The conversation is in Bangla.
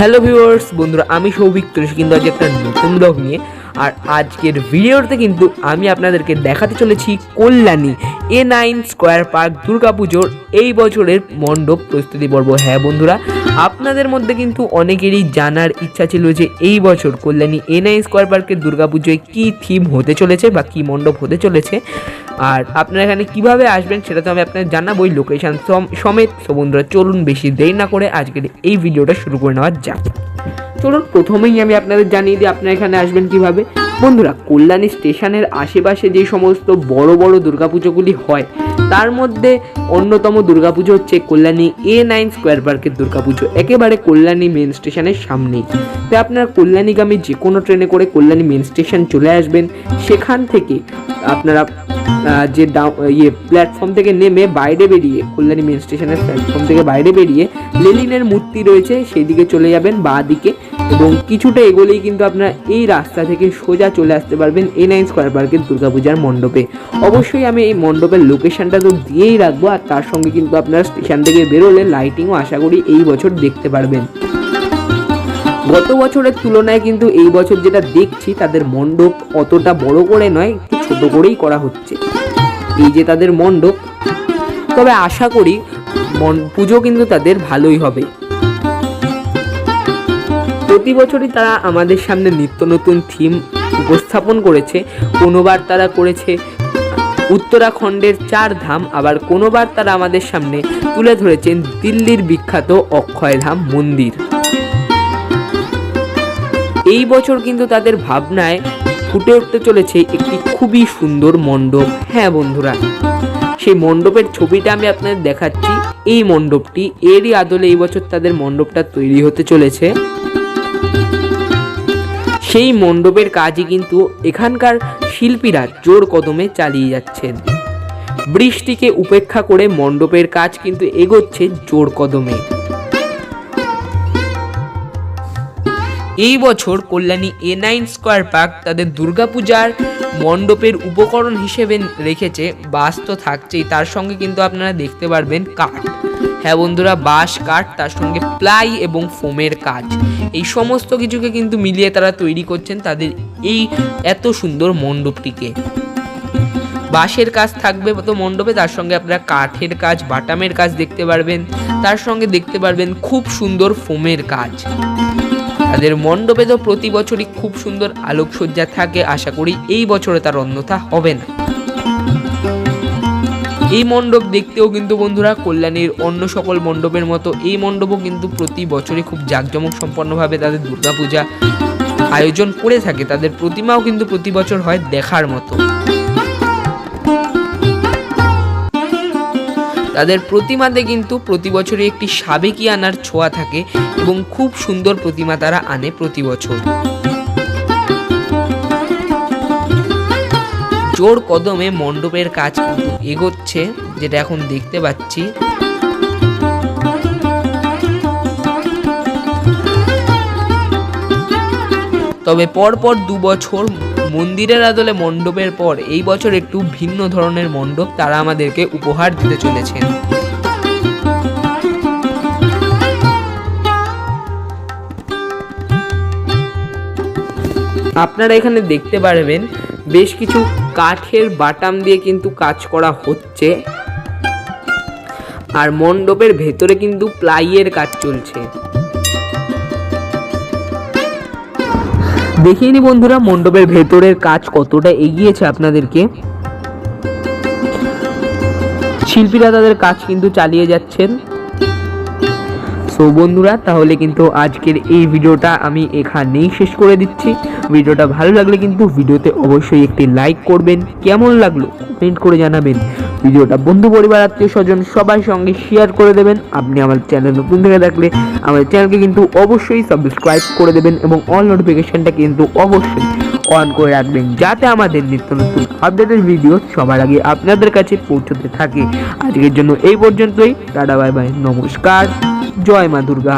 হ্যালো ভিউয়ার্স বন্ধুরা আমি সৌভিক তুলসী কিন্তু আজ একটা নতুন ব্লগ নিয়ে। আর আজকের ভিডিওতে কিন্তু আমি আপনাদেরকে দেখাতে চলেছি Kalyani A nine square park দুর্গাপুজোর এই বছরের মণ্ডপ প্রস্তুতি পর্ব। হ্যাঁ বন্ধুরা, আপনাদের মধ্যে কিন্তু অনেকেরই জানার ইচ্ছা ছিল যে এই বছর কল্যাণী এ নাইন স্কোয়ার পার্কের দুর্গাপুজোয় কী থিম হতে চলেছে বা কী মণ্ডপ হতে চলেছে। আর আপনারা এখানে কীভাবে আসবেন সেটা তো আমি আপনাদের জানাবোই লোকেশান সমেত। বন্ধুরা, চলুন বেশি দেরি না করে আজকের এই ভিডিওটা শুরু করে নেওয়া যাক। চলুন প্রথমেই আমি আপনাদের জানিয়ে দিই আপনারা এখানে আসবেন কীভাবে। বন্ধুরা, কল্যাণী স্টেশনের আশেপাশে যে সমস্ত বড় বড় দুর্গাপুজোগুলি হয়, তার মধ্যে অন্যতম দুর্গাপুজো হচ্ছে কল্যাণী এ নাইন স্কোয়ার পার্কের দুর্গাপুজো, একেবারে কল্যাণী মেন স্টেশনের সামনেই। তাই আপনারা কল্যাণীগামী যে কোনো ট্রেনে করে কল্যাণী মেন স্টেশন চলে আসবেন। সেখান থেকে আপনারা যে ইয়ে প্ল্যাটফর্ম থেকে নেমে বাইরে বেরিয়ে, কল্যাণী মেন স্টেশনের প্ল্যাটফর্ম থেকে বাইরে বেরিয়ে লেলিনের মূর্তি রয়েছে সেই দিকে চলে যাবেন বা দিকে এবং কিছুটা এগোলেই কিন্তু আপনারা এই রাস্তা থেকে সোজা চলে আসতে পারবেন এ নাইন স্কোয়ার পার্কের দুর্গাপূজার মণ্ডপে। অবশ্যই আমি এই মণ্ডপের লোকেশনটা তো দিয়েই রাখব আর তার সঙ্গে কিন্তু আপনারা স্টেশন থেকে বেরোলে লাইটিংও আশা করি এই বছর দেখতে পারবেন। গত বছরের তুলনায় কিন্তু এই বছর যেটা দেখছি, তাদের মণ্ডপ অতটা বড় করে নয়, একটু ছোট করেই করা হচ্ছে। এই যে তাদের মণ্ডপ, তবে আশা করি পুজো কিন্তু তাদের ভালোই হবে। প্রতি বছরই তারা আমাদের সামনে নিত্য নতুন থিম উপস্থাপন করেছে। কোনোবার তারা করেছে উত্তরাখণ্ডের চার ধাম, আবার কোনোবার তারা আমাদের সামনে তুলে ধরেছেন দিল্লির বিখ্যাত অক্ষয়ধাম মন্দির। এই বছর কিন্তু তাদের ভাবনায় ফুটে উঠতে চলেছে একটি খুবই সুন্দর মণ্ডপ। হ্যাঁ বন্ধুরা সেই মণ্ডপের ছবিটা আমি আপনাদের দেখাচ্ছি। এই মণ্ডপটি, এরই আদলে এই বছর তাদের মণ্ডপটা তৈরি হতে চলেছে। সেই মণ্ডপের কাজই কিন্তু এখানকার শিল্পীরা জোর কদমে চালিয়ে যাচ্ছেন। বৃষ্টিকে উপেক্ষা করে মণ্ডপের কাজ কিন্তু এগোচ্ছে জোর কদমে। এই বছর Kalyani A nine square park তাদের দুর্গাপূজার মণ্ডপের উপকরণ হিসেবে রেখেছে, বাস তো থাকছেই, তার সঙ্গে কিন্তু আপনারা দেখতে পারবেন কাঠ। হ্যাঁ বন্ধুরা, বাঁশ, কাঠ, তার সঙ্গে প্লাই এবং ফোমের কাজ। এই সমস্ত কিছুকে কিন্তু মিলিয়ে তারা তৈরি করছেন তাদের এই এত সুন্দর মণ্ডপটিকে। বাঁশের কাজ থাকবে তো মণ্ডপে, তার সঙ্গে আপনারা কাঠের কাজ, বাটামের কাজ দেখতে পারবেন, তার সঙ্গে দেখতে পারবেন খুব সুন্দর ফোমের কাজ। তাদের মণ্ডপে তো প্রতি বছরই খুব সুন্দর আলোকসজ্জা থাকে, আশা করি এই বছরে তার অন্যথা হবে না। এই মণ্ডপ দেখতেও কিন্তু বন্ধুরা কল্যাণীর অন্য সকল মণ্ডপের মতো এই মণ্ডপও কিন্তু প্রতি বছরই খুব জাঁকজমক সম্পন্নভাবে তাদের দুর্গাপূজা আয়োজন করে থাকে। তাদের প্রতিমাও কিন্তু প্রতি বছর হয় দেখার মতো। তাদের প্রতিমাতে কিন্তু প্রতি বছরই একটি সাবেকি আনার ছোঁয়া থাকে এবং খুব সুন্দর প্রতিমা তারা আনে প্রতি বছর। জোর কদমে মণ্ডপের কাজ এগোচ্ছে, যেটা এখন দেখতে পাচ্ছি। তবে পরপর দু বছর মন্দিরের আদলে মণ্ডপের পর এই বছর একটু ভিন্ন ধরনের মণ্ডপ তারা আমাদেরকে উপহার দিতে চলেছেন। আপনারা এখানে দেখতে পারবেন, বেশ কিছু কাঠের বাটাম দিয়ে কিন্তু কাজ করা হচ্ছে। আর মণ্ডপের ভেতরে কিন্তু প্লাইয়ের কাজ চলছে। দেখিয়ে নি বন্ধুরা, মণ্ডপের ভেতরের কাজ কতটা এগিয়েছে আপনাদেরকে। শিল্পীরা তাদের কাজ কিন্তু চালিয়ে যাচ্ছেন। সো বন্ধুরা, তাহলে কিন্তু আজকের এই ভিডিওটা আমি এখানেই শেষ করে দিচ্ছি। ভিডিওটা ভালো লাগলে কিন্তু ভিডিওতে অবশ্যই একটি লাইক করবেন। কেমন লাগল কমেন্ট করে জানাবেন। ভিডিওটা বন্ধু, পরিবার, আত্মীয় স্বজন সবার সঙ্গে শেয়ার করে দেবেন। আপনি আমার চ্যানেল নতুন থেকে থাকলে আমাদের চ্যানেলকে কিন্তু অবশ্যই সাবস্ক্রাইব করে দেবেন এবং অল নোটিফিকেশনটা কিন্তু অবশ্যই অন করে রাখবেন যাতে আমাদের নিত্য নতুন আপডেটের ভিডিও সবার আগে আপনাদের কাছে পৌঁছতে থাকে। আজকের জন্য এই পর্যন্তই, টাটা বাই বাই নমস্কার, জয় মা দুর্গা।